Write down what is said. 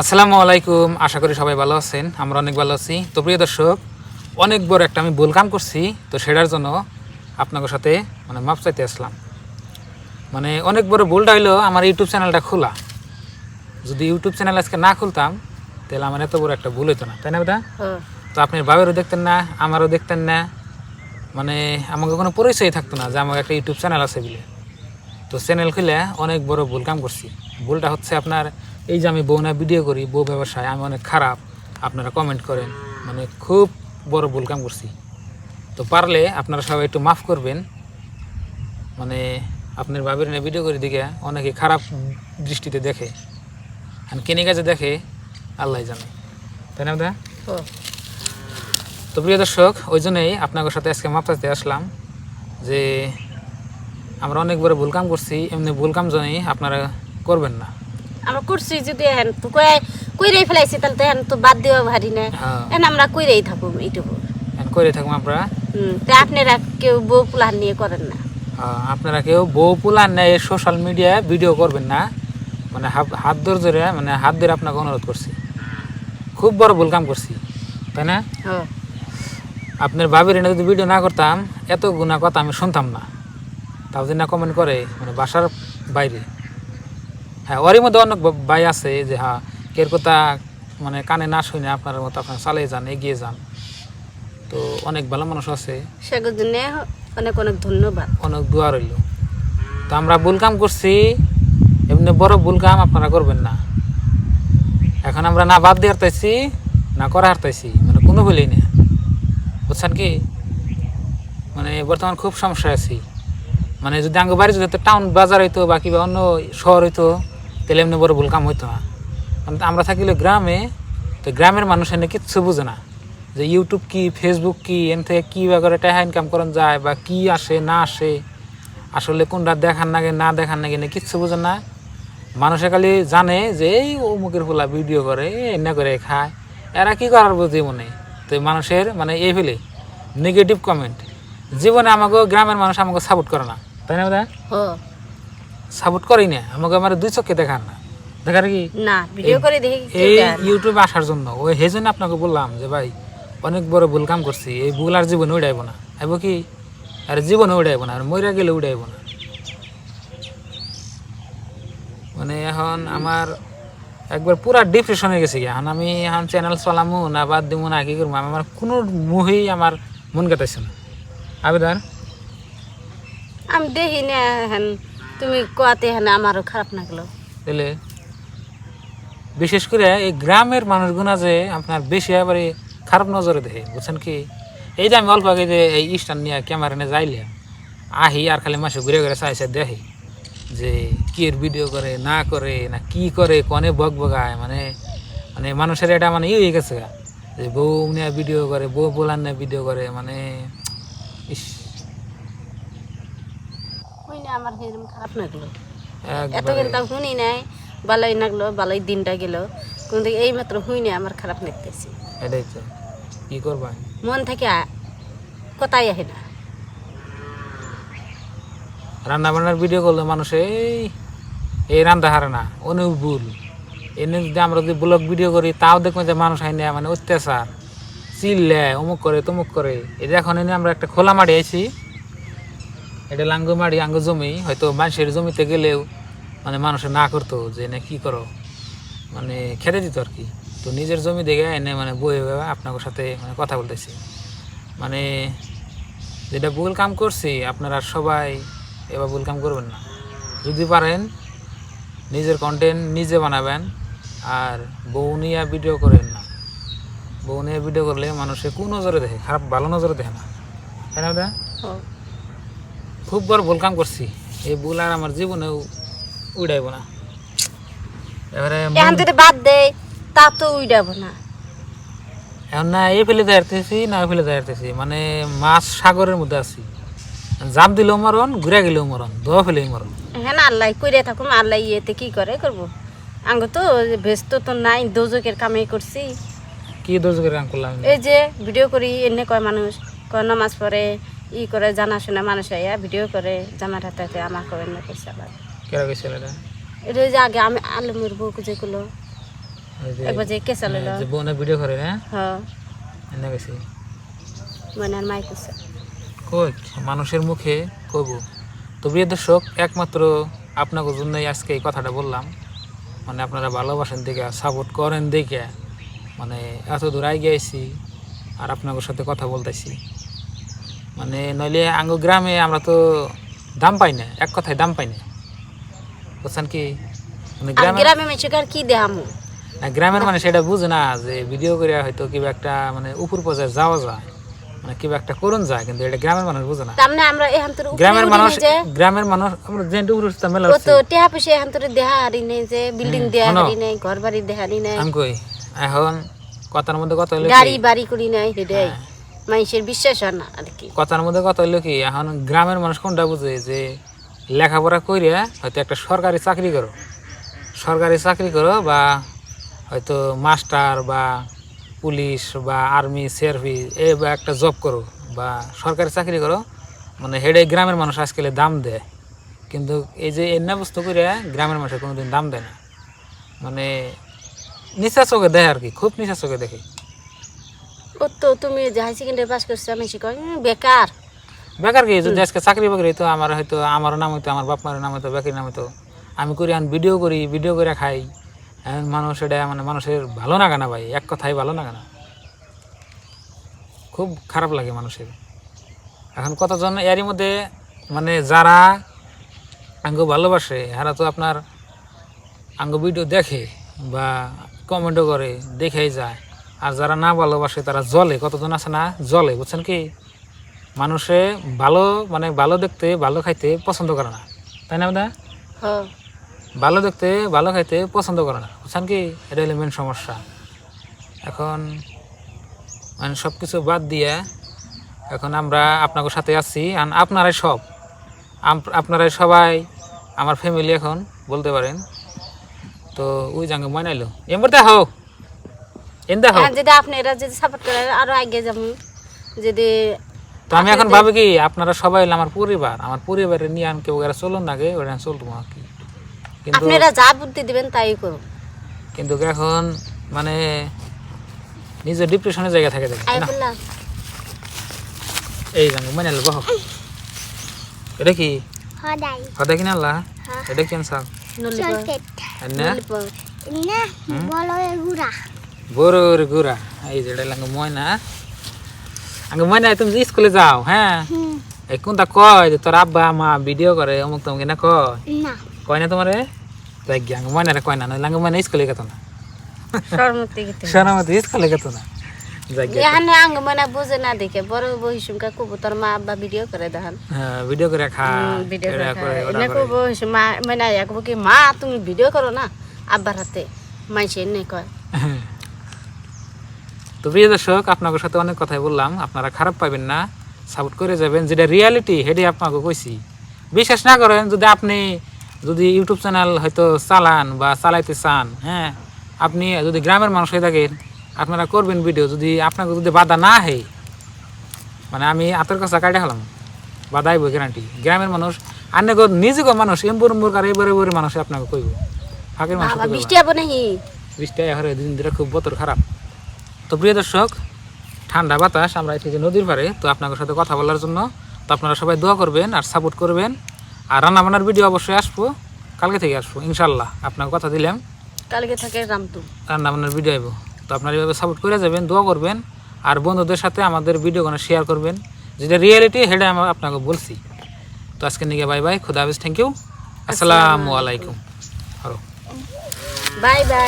আসসালামু আলাইকুম আশা করি সবাই ভালো আছেন আমরা অনেক ভালো আছি। তো প্রিয় দর্শক অনেক বড় একটা আমি ভুল কাম করছি তো সেটার জন্য আপনাদের সাথে মানে মাপ চাইতে আসলাম। মানে অনেক বড় ভুলটা হইল আমার ইউটিউব চ্যানেলটা খোলা। যদি ইউটিউব চ্যানেল আজকে না খুলতাম তাহলে আমার এত বড় একটা ভুল হতো না তাই না বেটা? হ্যাঁ। তো আপনি বাবেরও দেখতেন না আমারও দেখতেন না মানে আমাকে কোনো পরিচয় থাকতো না যে আমার একটা ইউটিউব চ্যানেল আছে বলে। তো চ্যানেল খুলে অনেক বড় ভুল কাম করছি। ভুলটা হচ্ছে আপনার এই যে আমি বউ না ভিডিও করি বউ ব্যবসায় আমি অনেক খারাপ। আপনারা কমেন্ট করেন। মানে খুব বড় ভুল কাম করছি। তো পারলে আপনারা সবাই একটু মাফ করবেন। মানে আপনার বাবির না ভিডিও করে দিকে অনেকে খারাপ দৃষ্টিতে দেখে। আর কেনে কাজে দেখে আল্লাহ জানে। তাই না তো প্রিয় দর্শক ওই জন্যই আপনাদের সাথে আজকে মাপ চাইতে আসলাম যে আমরা অনেক বড় ভুল কাম করছি এমনি ভুল কাম জানি আপনারা করবেন না। আমরা করছি যদি এখন তো কয়ে কইরেই ফেলাইছি তাহলে তো এখন তো বাদ দেওয়া ভারি না। হ্যাঁ। আমরা কইরেই থাকব এইটুকু। করে থাকুন আপনারা হুম তো আপনারা কেউ বউ প্লান নিয়ে করেন না। আপনারা কেউ বউ পুলার নেয় সোশ্যাল মিডিয়ায় ভিডিও করবেন না। মানে হাত- ধরে ধরে মানে হাত ধরে আপনাকে অনুরোধ করছি। খুব বড় ভুল কাম করছি তাই না? হ্যাঁ। আপনার ভাবির এনে যদি ভিডিও না করতাম এত গুণা কথা আমি শুনতাম না। তাও যদি না কমেন্ট করে মানে বাসার বাইরে। হ্যাঁ ওরই মধ্যে অনেক ভাই আছে যে হ্যাঁ কের কথা মানে কানে না শুনে আপনার মতো আপনার চালিয়ে যান এগিয়ে যান। তো অনেক ভালো মানুষ আছে। অনেক অনেক ধন্যবাদ। অনেক দোয়া রইল। তো আমরা ভুল কাম করছি এমনি বড় ভুল কাম আপনারা করবেন না। এখন আমরা না বাদ দিয়ে হারতাইছি না করা হারতেছি মানে কোনো ভুলই না বুঝছেন কি? মানে বর্তমান খুব সমস্যা আছি। মানে যদি আঙ্গ বাড়ি যদি টাউন বাজার হইতো বা কিংবা অন্য শহর হইতো তাহলে এমনি বড় ভুল কাম হইতো না। আমরা থাকিলে গ্রামে, তো গ্রামের মানুষ এনে কিচ্ছু বুঝে না। যে ইউটিউব কি ফেসবুক কি, এন থেকে কী করে টাকা ইনকাম করান যায় বা কি আসে, না আসে। আসলে কোনটা দেখার নাগে, না দেখার নাগে না কিচ্ছু বুঝে না। মানুষে খালি জানে যে এই অমুকের ফুলা ভিডিও করে এনে করে খায়। এরা কি করার বুঝি মনে তো মানুষের মানে এই ফেলে নেগেটিভ কমেন্ট জীবনে আমাকে গ্রামের মানুষ আমাকে সাপোর্ট করে না। তাই না দাদা সাপোর্ট করি না আমাকে আমার দুই চোখে দেখান না। দেখার কি? না ভিডিও করে দেখি এই ইউটিউবে আসার জন্য। ওই সেই জন্য আপনাকে বললাম যে ভাই অনেক বড় ভুল কাম করছি। এই ভুল আর জীবনে উড়াইব না। আইব কি? আর জীবনে উড়াইব না আর মইরা গেলে উড়াইব না। মানে এখন আমার একবার পুরা ডিপ্রেশন হয়ে গেছে এখন আমি এখন চ্যানেল চালামু না বাদ দিব না কি করব আমার কোনো মুহেই আমার মন কাটাইছে না। আবেদার আমি দেখি না হ্যান তুমি কোয়াতে হ্যান আমারও খারাপ লাগল তাহলে বিশেষ করে এই গ্রামের মানুষগুনা যে আপনার বেশি এবারে খারাপ নজরে দেখে, বুঝছেন কি? এই যে আমি অল্প আগে যে এই স্ট্যান্ড নিয়ে ক্যামেরা নিয়ে যাইলাম, আহি আর খালি মাসে ঘুরে ঘুরে চাইছে দেখি যে কি এর ভিডিও করে, না করে, না কি করে, কনে বক বগায় মানে মানে মানুষের এটা মানে ই হয়ে গেছে যে বউ নিয়ে ভিডিও করে, বউ বলার নিয়ে ভিডিও করে মানে ইস। আমার সেরকম খারাপ লাগল। এত কিন্তু শুনি নাই ভালোই লাগল ভালোই দিনটা গেল। কিন্তু এই মাত্র না আমার খারাপ লাগতেছে। এটাই তো। কি করবা? মন থেকে কথাই আহে না। রান্না বান্নার ভিডিও করলে মানুষ এই এই রান্না হারে না অনেক ভুল। এনে যদি আমরা যদি ব্লগ ভিডিও করি তাও দেখবেন যে মানুষ হয় না মানে অত্যাচার। চিল্লে অমুক করে তমুক করে। এটা এখন এনে আমরা একটা খোলা মাটি আইছি। এটা লাঙ্গু মাটি আঙ্গু জমি, হয়তো মানুষের জমিতে গেলেও মানে মানুষে না করতো যে না কি করো? মানে খেতে দিত আর কি। তো নিজের জমি দেখে এনে মানে বয়ে আপনার সাথে মানে কথা বলতেছি। মানে যেটা ভুল কাম করছি, আপনারা সবাই এবার ভুল কাম করবেন না। যদি পারেন নিজের কন্টেন্ট নিজে বানাবেন আর বউ নিয়ে ভিডিও করেন না। বউ নিয়ে ভিডিও করলে মানুষে কোন নজরে দেখে, খারাপ, ভালো নজরে দেখে না। তাই না খুব বড় ভুল কাম করছি। এই ভুল আর আমার জীবনেও উড়াইব না। এবারে এখান থেকে বাদ দেয় তা তো উইডাব না। এখন না এই ফেলে দাঁড়াতেছি না ওই ফেলে দাঁড়াতেছি মানে মাছ সাগরের মধ্যে আছি। জাপ দিলেও মরণ ঘুরে গেলেও মরণ দোয়া ফেলেই মরণ। হ্যাঁ না আল্লাহ কইরে থাকুম আল্লাহ ইয়েতে কি করে করব? আঙ্গ তো ব্যস্ত তো নাই দোজকের কামে করছি। কি দোষ করে কাম করলাম? এই যে ভিডিও করি এনে কয় মানুষ কয় নামাজ পড়ে ই করে জানাশোনা মানুষ আইয়া ভিডিও করে জামার হাতে হাতে আমার কয় না পয়সা লাগে কেরা গেছিল এটা? এটা যে আগে আমি আলমের বউকে যেগুলো একবার যে কেসা লইল যে বোনে ভিডিও করে না? হ্যাঁ। এনে গেছি মানে আর মাই করছে কই? মানুষের মুখে কব তো প্রিয় দর্শক একমাত্র আপনাকে জন্যই আজকে এই কথাটা বললাম। মানে আপনারা ভালোবাসেন দেখে সাপোর্ট করেন দেখে। মানে এত দূর আগে আইছি আর আপনাদের সাথে কথা বলতেছি। মানে নইলে আঙ্গ গ্রামে আমরা তো দাম পাই না এক কথায় দাম পাই না। বুঝছেন কি? মানে গ্রামে গ্রামে কি দেহামু? না গ্রামের মানে সেটা বুঝে না যে ভিডিও করে হয়তো কিবা একটা মানে উপর পর্যায়ে যাওয়া যায় মানে কিবা একটা করুন যায় কিন্তু এটা গ্রামের মানুষ বুঝে না। তামনে আমরা এখান তোর গ্রামের মানুষ গ্রামের মানুষ আমরা উপর মেলা টেহা পয়সা এখান তোর দেহা হারি নেই যে বিল্ডিং দেহা। হারি নেই ঘর বাড়ি দেহা নেই। আমি কই এখন কথার মধ্যে কথা হইল গাড়ি বাড়ি করি নাই হেডাই হ্যাঁ। মানুষের বিশ্বাস হয় না আর কি। কথার মধ্যে কথা হইল কি, এখন গ্রামের মানুষ কোনটা বুঝে? যে লেখাপড়া কইরা হয়তো একটা সরকারি চাকরি করো। সরকারি চাকরি করো বা হয়তো মাস্টার বা পুলিশ বা আর্মি, সিআরপি, এ বা একটা জব করো বা সরকারি চাকরি করো মানে হেডে গ্রামের মানুষ আজকাল দাম দেয়। কিন্তু এই যে এন্না বস্তু করে গ্রামের মানুষের কোনোদিন দাম দেয় না। মানে নিচা চোখে দেয় আর কি, খুব নিচা চোখে দেখে। ও তো তুমি যে হাই সেকেন্ডারি পাস করছ, আমি শিখাই বেকার। বেকার কি? যদি আজকে চাকরি বাকরি হইতো, আমার হয়তো আমারও নাম হইতো, আমার বাপ মায়ের নাম হইতো বেকারি নাম হইতো। আমি করি এখন ভিডিও করি ভিডিও করে খাই। মানুষ এটা মানে মানুষের ভালো না গানা ভাই? এক কথাই ভালো না গানা খুব খারাপ লাগে মানুষের। এখন কতজন, এরই মধ্যে মানে যারা আঙ্গ ভালোবাসে, এরা তো আপনার আঙ্গ ভিডিও দেখে বা কমেন্টও করে, দেখেই যায়। আর যারা না ভালোবাসে তারা জলে কতজন আছে না? জলে বুঝছেন কি? মানুষে ভালো মানে ভালো দেখতে ভালো খাইতে পছন্দ করে না। তাই না দাদা ভালো দেখতে ভালো খাইতে পছন্দ করে না। বুঝছেন কি? এটা হলো মেন সমস্যা। এখন মানে সব কিছু বাদ দিয়ে এখন আমরা আপনাদের সাথে আছি আর আপনারাই সব। আপনারাই সবাই আমার ফ্যামিলি এখন বলতে পারেন। তো ওই জাঙ্গে ময়নাইলো এমবার দেখো যদি আপনারা যদি সাপোর্ট করে আরও আগে যাব যদি তো আমি এখন ভাবি কি আপনারা সবাই আমার পরিবার আমার পরিবারের নিয়ে আন কেউ এরা চলুন আগে ওরা চলতো আর কি? কিন্তু আপনারা যা বুদ্ধি দিবেন তাই করুন। কিন্তু এখন মানে নিজের ডিপ্রেশনের জায়গা থাকে দেখে না? এই জানো মানে বহ। এটা কি? সদায় কথা কিনা আল্লাহ? এটা কেন চাও নলিপর না? বলো গুড়া। বড়োর গুড়া এই যে এটা লাগে ময়না। আগে ময়না তুমি যে স্কুলে যাও হ্যাঁ? এই কোনটা কয় যে তোর আব্বা মা ভিডিও করে অমুক তমুক না কয়? কয় না তোমারে? গিয়ে আগে ময়নারে কয় না লাগে ময়না স্কুলে গেত না। সরমতি স্কুলে গেত না। বড় ভিডিও করে হ্যাঁ ভিডিও করে খা ভিডিও করে মা একব কি মা তুমি ভিডিও করো না? আব্বার হাতে মাইসে এনে কয়। তো প্রিয় দর্শক আপনাদের সাথে অনেক কথাই বললাম। আপনারা খারাপ পাবেন না সাপোর্ট করে যাবেন। যেটা রিয়ালিটি হেডে আপনাকে কইছি। বিশ্বাস না করেন যদি আপনি যদি ইউটিউব চ্যানেল হয়তো চালান বা চালাইতে চান হ্যাঁ আপনি যদি গ্রামের মানুষ হয়ে থাকেন আপনারা করবেন ভিডিও যদি আপনাকে যদি বাধা না হে মানে আমি আতর কাছে কাটে হলাম বাধা আইব গ্যারান্টি গ্রামের মানুষ আর আনে নিজেকে মানুষ এম্বুর এম্বুর আর এবারে এবারে মানুষ আপনাকে কইব। ফাঁকের মানুষ না। বৃষ্টি আবো নাহি বৃষ্টি এখন দিন ধরে খুব বতর খারাপ। তো প্রিয় দর্শক ঠান্ডা বাতাস আমরা এসেছি নদীর পাড়ে তো আপনাদের সাথে কথা বলার জন্য তো আপনারা সবাই দোয়া করবেন আর সাপোর্ট করবেন। আর রান্নাবান্নার ভিডিও অবশ্যই আসব কালকে থেকে আসব ইনশাল্লাহ আপনাকে কথা দিলাম কালকে থাকে রামতু। রান্নাবান্নার ভিডিও আইব। তো আপনারা এইভাবে সাপোর্ট করে যাবেন দোয়া করবেন আর বন্ধুদের সাথে আমাদের ভিডিওগুলো শেয়ার করবেন যেটা রিয়েলিটি সেটা আমি আপনাকে বলছি। তো আজকে নিকে বাই বাই খুদা হাফিজ থ্যাংক ইউ আসসালামু আলাইকুম। Hello bye bye